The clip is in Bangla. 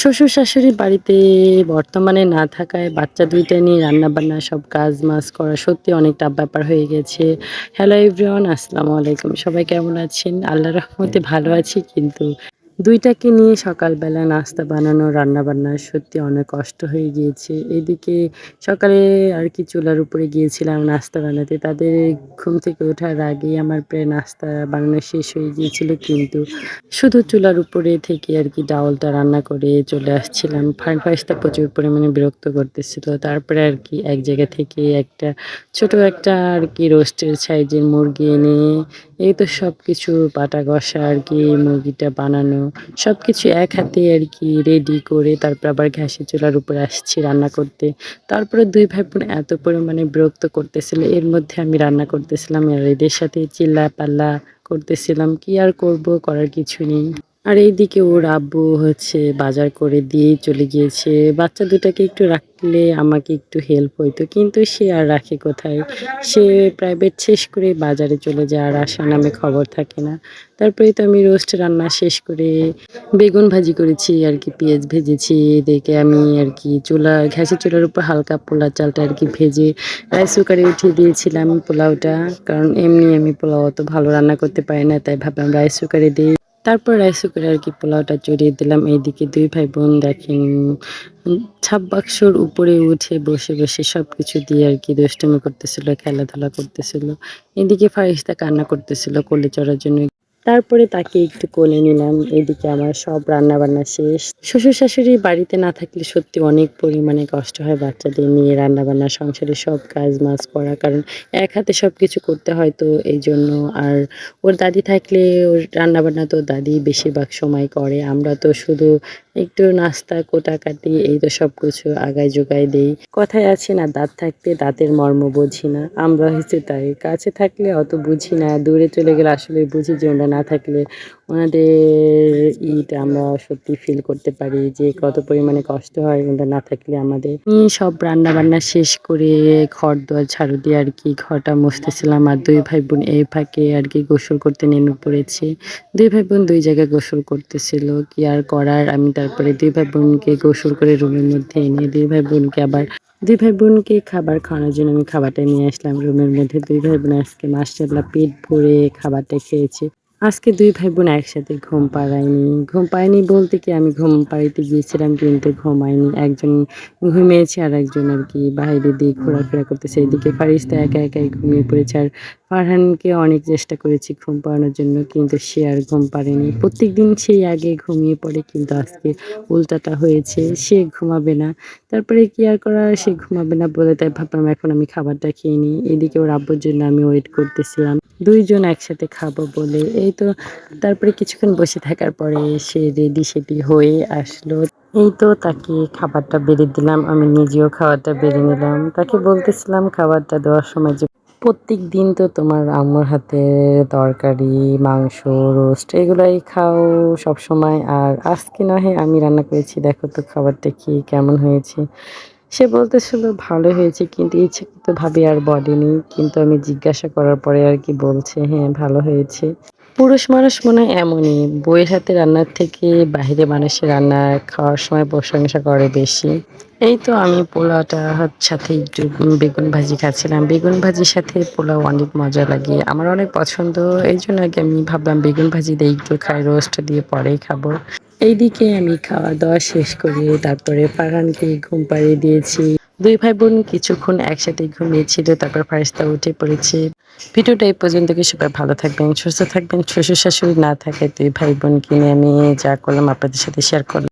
শ্বশুর শাশুড়ি বাড়িতে বর্তমানে না থাকায় বাচ্চা দুইটা নিয়ে রান্নাবান্না, সব কাজ মাজ করা সত্যি অনেক টাফ ব্যাপার হয়ে গেছে। হ্যালো এভরিওয়ান আসসালামু আলাইকুম। সবাই কেমন আছেন? আল্লাহ রহমতে ভালো আছি কিন্তু দুইটাকে নিয়ে সকালবেলা নাস্তা বানানো, রান্নাবান্না সত্যি অনেক কষ্ট হয়ে গিয়েছে। এদিকে সকালে আর কি চুলার উপরে গিয়েছিলাম নাস্তা বানাতে। তাদের ঘুম থেকে ওঠার আগেই আমার প্রায় নাস্তা বানানো শেষ হয়ে গিয়েছিল কিন্তু শুধু চুলার উপরে থেকে আর কি ডাউলটা রান্না করে চলে আসছিলাম। ফার্ন ফাইসটা প্রচুর পরিমাণে বিরক্ত করতেছিল। তারপরে আর কি এক জায়গা থেকে একটা ছোট একটা আর কি রোস্টের সাইজের মুরগি এনে এই তো সব কিছু বাটা কষা আর কি, মুরগিটা বানানো সব কিছু এক হাতে আর কি রেডি করে তারপর আবার ঘাসের চুলার উপরে আসছি রান্না করতে। তারপরে দুই ভাই বোন এত পরিমাণে বিরক্ত করতেছিল, এর মধ্যে আমি রান্না করতেছিলাম আর এদের সাথে চিল্লা পাল্লা করতেছিলাম, কি আর করব করার কিছু নেই। আর এইদিকে ওর আব্বু হচ্ছে বাজার করে দিয়েই চলে গিয়েছে। বাচ্চা দুটাকে একটু রাখলে আমাকে একটু হেল্প হইতো, কিন্তু সে আর রাখে কোথায়? সে প্রাইভেট শেষ করে বাজারে চলে যায় আর আসা নামে খবর থাকে না। তারপরে তো আমি রোস্ট রান্না শেষ করে বেগুন ভাজি করেছি, আর কি পেঁয়াজ ভেজেছি, এদিকে আমি আর কি চুলা, ঘ্যাসের চুলার উপর হালকা পোলার চালটা আর কি ভেজে রাইস কুকারে উঠিয়ে দিয়েছিলাম পোলাওটা, কারণ এমনি আমি পোলাও অত ভালো রান্না করতে পারি না, তাই ভাবলাম রাইস কুকারে দিই। তারপর রাইস কুকারে আর কি পোলাওটা চড়িয়ে দিলাম। এইদিকে দুই ভাই বোন দেখেন ছাপ বাক্সর উপরে উঠে বসে বসে সব কিছু দিয়ে আর কি দুষ্টমি করতেছিল, খেলাধুলা করতেছিল। এদিকে ফারিস্তা কান্না করতেছিল কোলে চড়ার জন্য। তারপরে তাকে একটু কোলে নিলাম। এদিকে আমার সব রান্না বান্না শেষ। শ্বশুর শাশুড়ি বাড়িতে না থাকলে সত্যি অনেক পরিমাণে কষ্ট হয় বাচ্চাদের নিয়ে রান্না বান্না সংসারে সব কাজ মাজ করা। কারণ এক হাতে সব কিছু করতে হয় তো এই জন্য। আর ওর দাদি থাকলে ওর রান্না বান্না তো দাদি বেশিরভাগ সময় করে। আমরা তো শুধু একটু নাস্তা, কোটাকাটি, এই তো সব কিছু আগায় যোগায় দেই। কথায় আছে না, দাঁত থাকতে দাঁতের মর্ম বুঝি না। আমরা হচ্ছে তাই। কাছে থাকলে অত বুঝি না। দূরে চলে গেলে আসলে বুঝি যে ওরা না থাকলে ওনাদের ইট আমরা সত্যি ফিল করতে পারি যে কত পরিমাণে কষ্ট হয় ওনারা না থাকলে আমাদের। সব রান্না বান্না শেষ করে ঘর দোয়ার ঝাড়ু দিয়ে আর কি ঘরটা মুছতেছিলাম আর দুই ভাই বোন এই ফাঁকে আর কি গোসল করতে নেমে পড়েছে। দুই ভাই বোন দুই জায়গায় গোসল করতেছিল কি আর করার আমি তারপরে দুই ভাই বোনকে গোসল করে রুমের মধ্যে এনে দুই ভাই বোনকে আবার দুই ভাই বোনকে খাবার খাওয়ানোর জন্য আমি খাবারটা নিয়ে আসলাম রুমের মধ্যে। দুই ভাই বোন আজকে মাস্টারলা পেট ভরে খাবারটা খেয়েছে। আজকে দুই ভাই বোন একসাথে ঘুম পাড়ায়নি। ঘুম পায়নি বলতে কি আমি ঘুম পাড়াইতে গিয়েছিলাম কিন্তু ঘুমায়নি। একজন ঘুমিয়েছে আর একজন আর কি বাইরে দিয়ে ঘোরাফেরা করতেছে। এদিকে ফারিস্তা একা একাই ঘুমিয়ে পড়েছে আর ফারহানকে অনেক চেষ্টা করেছি ঘুম পাড়ানোর জন্য, কিন্তু সে আর ঘুম পাড়েনি। প্রত্যেক দিন সেই আগে ঘুমিয়ে পড়ে, কিন্তু আজকে উল্টাটা হয়েছে, সে ঘুমাবে না। তারপরে কি আর করা, সে ঘুমাবে না বলে তাই ভাবলাম এখন আমি খাবারটা খেয়ে নিই। এদিকে ওর আব্বুর জন্য আমি ওয়েট করতেছিলাম। দুইজন একসাথে খাব বলে। এই তো তারপরে কিছুক্ষণ বসে থাকার পরে সে রেডি সেডি হয়ে আসলো। এই তো তাকে খাবারটা বেড়ে দিলাম। আমি নিজেও খাবারটা বেড়ে নিলাম। তাকে বলতেছিলাম খাবারটা দেওয়ার সময় যে প্রত্যেক দিন তো তোমার আম্মুর হাতে তরকারি, মাংস, রোস্ট এগুলাই খাও সব সময় আর আজকে নহে আমি রান্না করেছি, দেখো তো খাবারটা কি, কেমন হয়েছে? সে বলতেছিল ভালো হয়েছে, কিন্তু ইচ্ছাকৃতভাবে আর বলেনি কিন্তু আমি জিজ্ঞাসা করার পরে আর কি বলছে হ্যাঁ ভালো হয়েছে। পুরুষ মানুষ মনে হয় এমনই বইয়ের হাতে রান্নার থেকে বাইরে মানুষের রান্না খাওয়ার সময় প্রশংসা করে বেশি। এই তো আমি পোলাওটা সাথে একটু বেগুন ভাজি খাচ্ছিলাম। বেগুন ভাজির সাথে পোলাও অনেক মজা লাগে, আমার অনেক পছন্দ। এই জন্য আগে আমি ভাবলাম বেগুন ভাজি দিয়ে একটু খাই রোস্ট দিয়ে পরেই খাব। এইদিকে আমি খাওয়া দাওয়া শেষ করে তারপরে ফারহানকে ঘুম পাড়িয়ে দিয়েছি। দুই ভাই বোন কিছুক্ষণ একসাথে ঘুমিয়েছিল তারপর ফারিস্তা উঠে পড়েছে। ভিডিওটা এই পর্যন্ত কি, সবাই ভালো থাকবেন, সুস্থ থাকবেন, শ্বশুর শাশুড়ি না থাকে দুই ভাই বোনকে নিয়ে আমি যা করলাম আপনাদের সাথে শেয়ার করলাম।